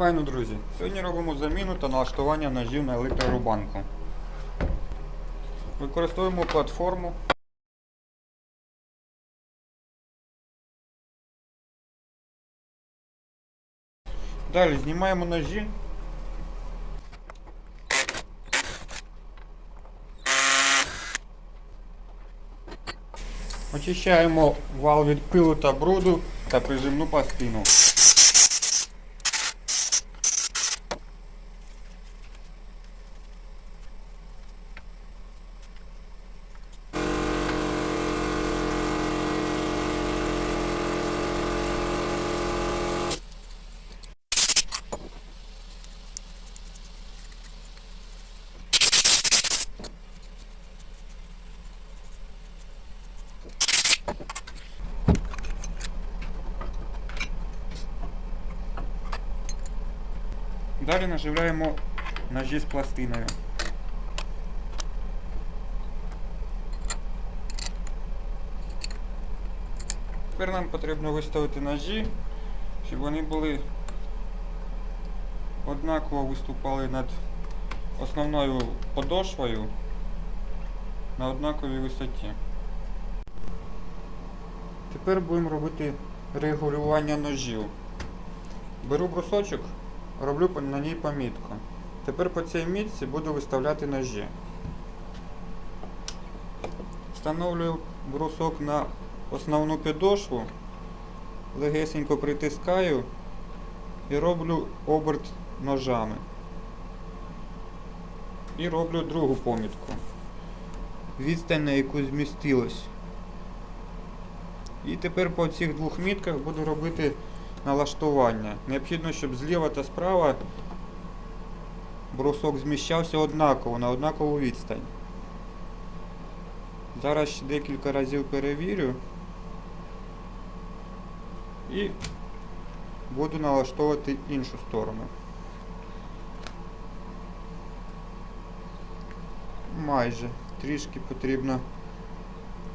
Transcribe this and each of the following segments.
Файно, друзі. Сьогодні робимо заміну та налаштування ножів на електрорубанку. Використовуємо платформу. Далі знімаємо ножі. Очищаємо вал від пилу та бруду та прижимну пластину. Далі наживляємо ножі з пластиною. Тепер нам потрібно виставити ножі, щоб вони були однаково виступали над основною подошвою на однаковій висоті. Тепер будемо робити регулювання ножів. Беру брусочок, роблю на ній помітку. Тепер по цій мітці буду виставляти ножі. Встановлюю брусок на основну підошву, легесенько притискаю і роблю оберт ножами. І роблю другу помітку. Відстань, на яку змістилось. І тепер по цих двох мітках буду робити налаштування. Необхідно, щоб зліва та справа брусок зміщався однаково, на однакову відстань. Зараз ще декілька разів перевірю і буду налаштовувати іншу сторону. Майже трішки потрібно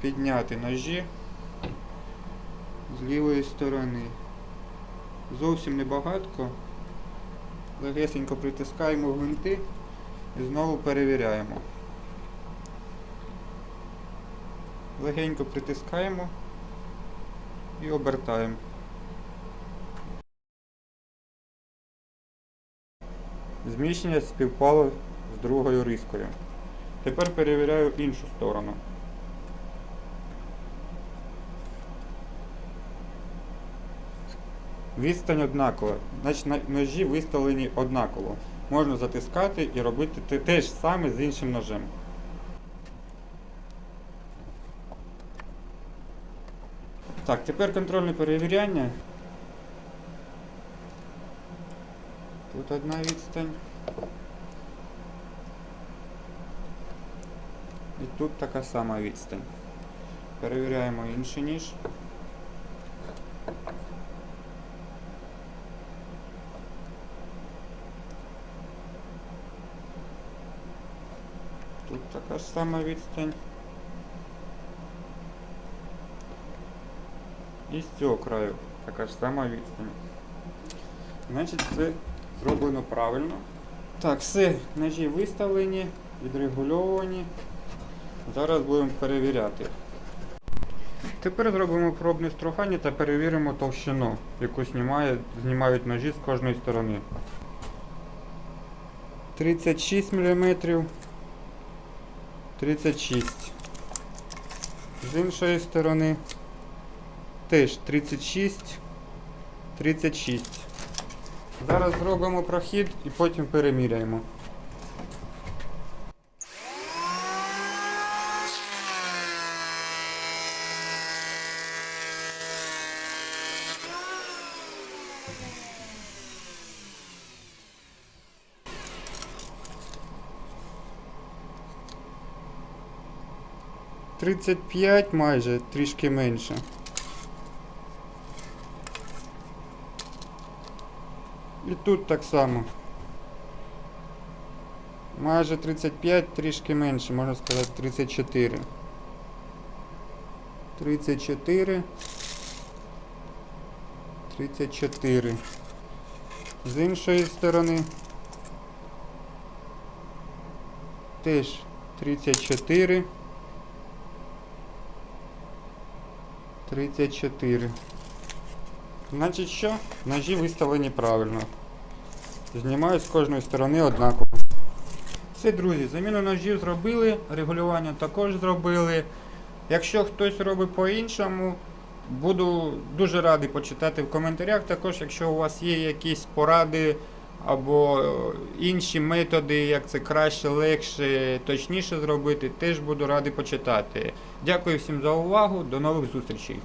підняти ножі з лівої сторони. Зовсім небагатко. Легесенько притискаємо гвинти і знову перевіряємо. Легенько притискаємо і обертаємо. Зміщення співпало з другою рискою. Тепер перевіряю іншу сторону. Відстань однакова, значить ножі виставлені однаково. Можна затискати і робити те, ж саме з іншим ножем. Так, тепер контрольне перевіряння. Тут одна відстань. І тут така сама відстань. Перевіряємо інший ніж. Тут така ж сама відстань. І з цього краю така ж сама відстань. Значить, все зроблено правильно. Так, все, ножі виставлені, відрегульовані. Зараз будемо перевіряти. Тепер зробимо пробне строгання та перевіримо товщину, яку знімає, знімають ножі з кожної сторони. 36 мм. 36. З іншої сторони теж 36, 36. Зараз зробимо прохід і потім переміряємо. Thank you. 35 майже, трішки менше. І тут так само. Майже 35, трішки менше, можна сказати, 34. 34. 34. З іншої сторони. Теж 34. 34. Значить що? Ножі виставлені правильно. Знімають з кожної сторони однаково. Все, друзі, заміну ножів зробили, регулювання також зробили. Якщо хтось робить по-іншому, буду дуже радий почитати в коментарях. Також, якщо у вас є якісь поради або е, інші методи, як це краще, легше, точніше зробити, теж буду радий почитати. Дякую всім за увагу. До нових зустрічей.